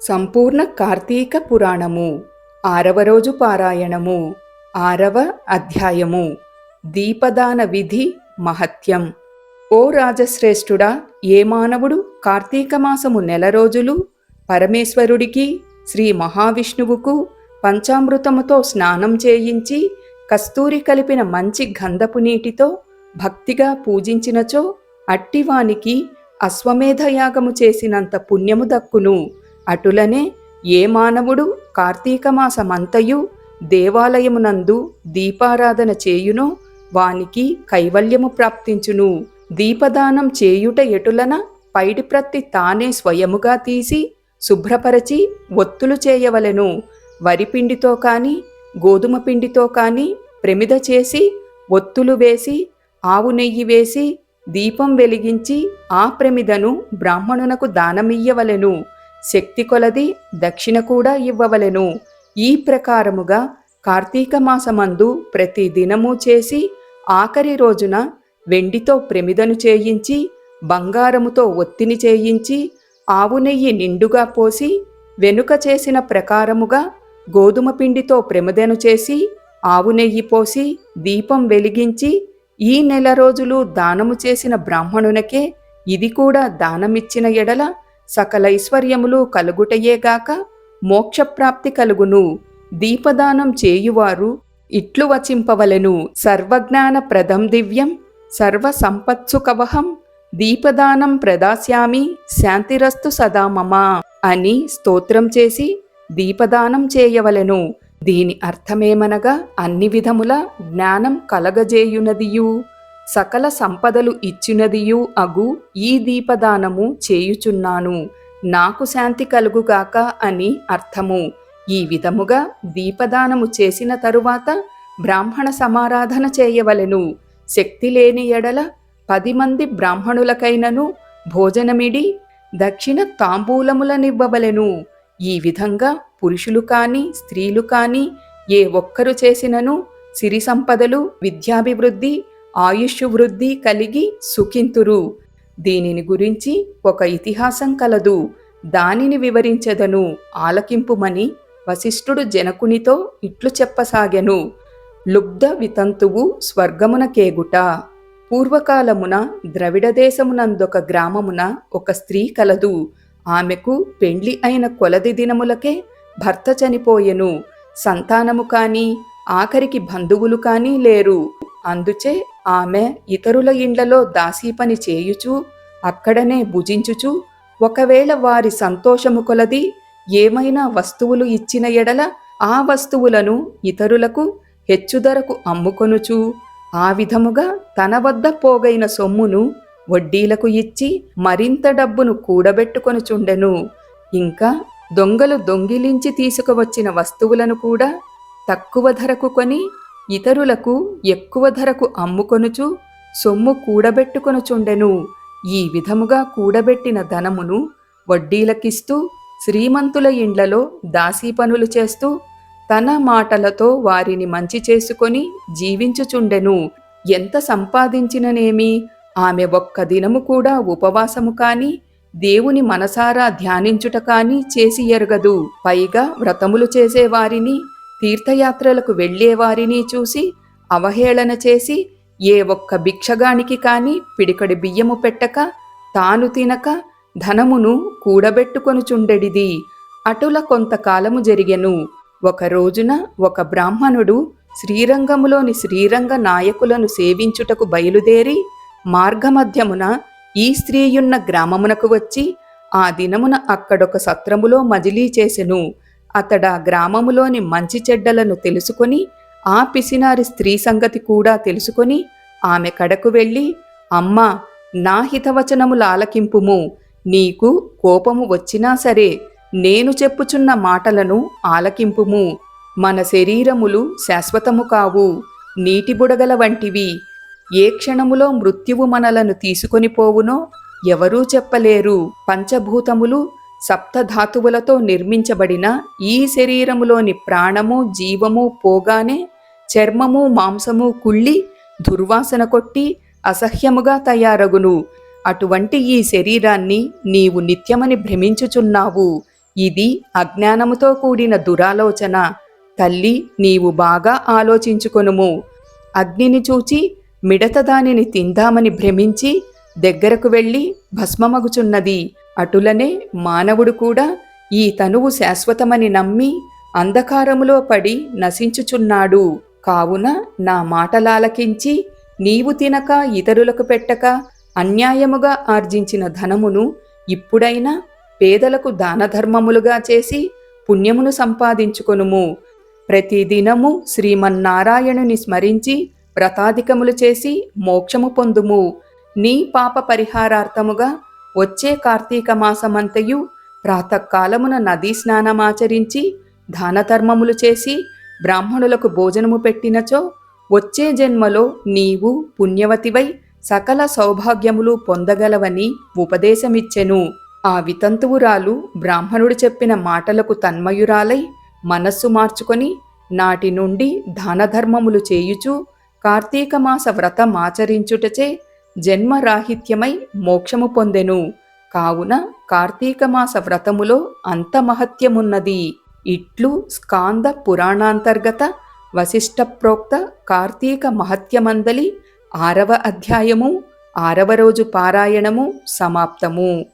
సంపూర్ణ కార్తీక పురాణము. ఆరవ రోజు పారాయణము. ఆరవ అధ్యాయము. దీపదాన విధి మహత్యం. ఓ రాజశ్రేష్ఠుడా ఏ మానవుడు కార్తీక మాసము నెల రోజులు పరమేశ్వరుడికి శ్రీ మహావిష్ణువుకు పంచామృతముతో స్నానం చేయించి కస్తూరి కలిపిన మంచి గంధపు నీటితో భక్తిగా పూజించినచో అట్టివానికి అశ్వమేధయాగము చేసినంత పుణ్యము దక్కును. అటులనే ఏ మానవుడు కార్తీక మాసమంతయు దేవాలయమునందు దీపారాధన చేయునో వానికి కైవల్యము ప్రాప్తించును. దీపదానం చేయుట ఎటులన పైడిప్రత్తి తానే స్వయముగా తీసి శుభ్రపరచి ఒత్తులు చేయవలెను. వరిపిండితో కాని గోధుమ పిండితో కాని ప్రమిద చేసి ఒత్తులు వేసి ఆవు నెయ్యి వేసి దీపం వెలిగించి ఆ ప్రమిదను బ్రాహ్మణునకు దానమియ్యవలెను. శక్తి కొలది దక్షిణ కూడా ఇవ్వవలెను. ఈ ప్రకారముగా కార్తీక మాసమందు ప్రతి దినము చేసి ఆఖరి రోజున వెండితో ప్రమిదను చేయించి బంగారముతో ఒత్తిని చేయించి ఆవు నెయ్యి నిండుగా పోసి వెనుక చేసిన ప్రకారముగా గోధుమ పిండితో ప్రమిదను చేసి ఆవు నెయ్యి పోసి దీపం వెలిగించి ఈ నెల రోజులు దానము చేసిన బ్రాహ్మణునకే ఇది కూడా దానమిచ్చిన ఎడల సకలైశ్వర్యములు కలుగుటయేగాక మోక్షప్రాప్తి కలుగును. దీపదానం చేయువారు ఇట్లు వచింపవలెను. సర్వజ్ఞాన ప్రదం దివ్యం సర్వ సంపత్సు కవహం దీపదానం ప్రదాస్యామి శాంతిరస్తు సదా మమ అని స్తోత్రం చేసి దీపదానం చేయవలెను. దీని అర్థమేమనగా అన్ని విధముల జ్ఞానం కలగజేయునదియు. సకల సంపదలు ఇచ్చినదియు అగు ఈ దీపదానము చేయుచున్నాను. నాకు శాంతి కలుగుగాక అని అర్థము. ఈ విధముగా దీపదానము చేసిన తరువాత బ్రాహ్మణ సమారాధన చేయవలెను. శక్తి లేని ఎడల పది మంది బ్రాహ్మణులకైనను భోజనమిడి దక్షిణ తాంబూలములనివ్వవలెను. ఈ విధంగా పురుషులు కాని స్త్రీలు కాని ఏ ఒక్కరు చేసినను సిరి సంపదలు విద్యాభివృద్ధి ఆయుష్ వృద్ధి కలిగి సుఖింతురు. దీనిని గురించి ఒక ఇతిహాసం కలదు. దానిని వివరించెదను. ఆలకింపుమని వశిష్ఠుడు జనకునితో ఇట్లు చెప్పసాగెను. లుబ్ధ వితంతువు స్వర్గమున కేగుట పూర్వకాలమున ద్రవిడ దేశమునందొక గ్రామమున ఒక స్త్రీ కలదు. ఆమెకు పెండ్లి అయిన కొలది దినములకే భర్త చనిపోయెను. సంతానము కాని ఆఖరికి బంధువులు కానీ లేరు. అందుచే ఆమె ఇతరుల ఇండ్లలో దాసీ పని చేయుచు అక్కడనే భుజించుచు ఒకవేళ వారి సంతోషము కొలది ఏమైనా వస్తువులు ఇచ్చిన ఎడల ఆ వస్తువులను ఇతరులకు హెచ్చుధరకు అమ్ముకొనుచు ఆ విధముగా తన వద్ద పోగైన సొమ్మును వడ్డీలకు ఇచ్చి మరింత డబ్బును కూడబెట్టుకొనుచుండెను. ఇంకా దొంగలు దొంగిలించి తీసుకువచ్చిన వస్తువులను కూడా తక్కువ ధరకు కొని ఇతరులకు ఎక్కువ ధరకు అమ్ముకొనుచు సొమ్ము కూడబెట్టుకొనుచుండెను. ఈ విధముగా కూడబెట్టిన ధనమును వడ్డీలకిస్తూ శ్రీమంతుల ఇండ్లలో దాసీ పనులు చేస్తూ తన మాటలతో వారిని మంచి చేసుకొని జీవించుచుండెను. ఎంత సంపాదించిననేమి? ఆమె ఒక్క దినము కూడా ఉపవాసము కాని దేవుని మనసారా ధ్యానించుట కాని చేసి ఎరగదు. పైగా వ్రతములు చేసేవారిని తీర్థయాత్రలకు వెళ్ళేవారిని చూసి అవహేళన చేసి ఏ ఒక్క భిక్షగానికి కాని పిడికడి బియ్యము పెట్టక తాను తినక ధనమును కూడబెట్టుకొనుచుండెడిది. అటుల కొంతకాలము జరిగెను. ఒక రోజున ఒక బ్రాహ్మణుడు శ్రీరంగములోని శ్రీరంగ నాయకులను సేవించుటకు బయలుదేరి మార్గమధ్యమున ఈ స్త్రీయున్న గ్రామమునకు వచ్చి ఆ దినమున అక్కడొక సత్రములో మజిలీ చేసెను. అతడా గ్రామములోని మంచి చెడ్డలను తెలుసుకొని ఆ పిసినారి స్త్రీ సంగతి కూడా తెలుసుకొని ఆమె కడకు వెళ్ళి అమ్మా నా హితవచనముల ఆలకింపుము నీకు కోపము వచ్చినా సరే నేను చెప్పుచున్న మాటలను ఆలకింపుము. మన శరీరములు శాశ్వతము కావు నీటి బుడగల వంటివి. ఏ క్షణములో మృత్యువు మనలను తీసుకొని పోవునో ఎవరూ చెప్పలేరు. పంచభూతములు సప్తధాతువులతో నిర్మించబడిన ఈ శరీరములోని ప్రాణము జీవము పోగానే చర్మము మాంసము కుళ్ళి దుర్వాసన కొట్టి అసహ్యముగా తయారగును. అటువంటి ఈ శరీరాన్ని నీవు నిత్యమని భ్రమించుచున్నావు. ఇది అజ్ఞానముతో కూడిన దురాలోచన. తల్లి నీవు బాగా ఆలోచించుకొనుము. అగ్నిని చూచి మిడత దానిని తిందామని భ్రమించి దగ్గరకు వెళ్ళి భస్మమగుచున్నది. అటులనే మానవుడు కూడా ఈ తనువు శాశ్వతమని నమ్మి అంధకారములో పడి నశించుచున్నాడు. కావున నా మాటలాలకించి నీవు తినక ఇతరులకు పెట్టక అన్యాయముగా ఆర్జించిన ధనమును ఇప్పుడైనా పేదలకు దానధర్మములుగా చేసి పుణ్యమును సంపాదించుకొనుము. ప్రతిదినము శ్రీమన్నారాయణుని స్మరించి వ్రతాధికములు చేసి మోక్షము పొందుము. నీ పాప పరిహారార్థముగా వచ్చే కార్తీక మాసమంతయు ప్రాతకాలమున నదీ స్నానమాచరించి దానధర్మములు చేసి బ్రాహ్మణులకు భోజనము పెట్టినచో వచ్చే జన్మలో నీవు పుణ్యవతివై సకల సౌభాగ్యములు పొందగలవని ఉపదేశమిచ్చెను. ఆ వితంతువురాలు బ్రాహ్మణుడు చెప్పిన మాటలకు తన్మయురాలై మనస్సు మార్చుకొని నాటి నుండి దానధర్మములు చేయుచు కార్తీక మాస వ్రతమాచరించుటచే జన్మరాహిత్యమై మోక్షము పొందెను. కావున కార్తీక మాస వ్రతములో అంత మహత్యమున్నది. ఇట్లు స్కాంద పురాణాంతర్గత వశిష్టప్రోక్త కార్తీక మహత్యమందలి ఆరవ అధ్యాయము ఆరవ రోజు పారాయణము సమాప్తము.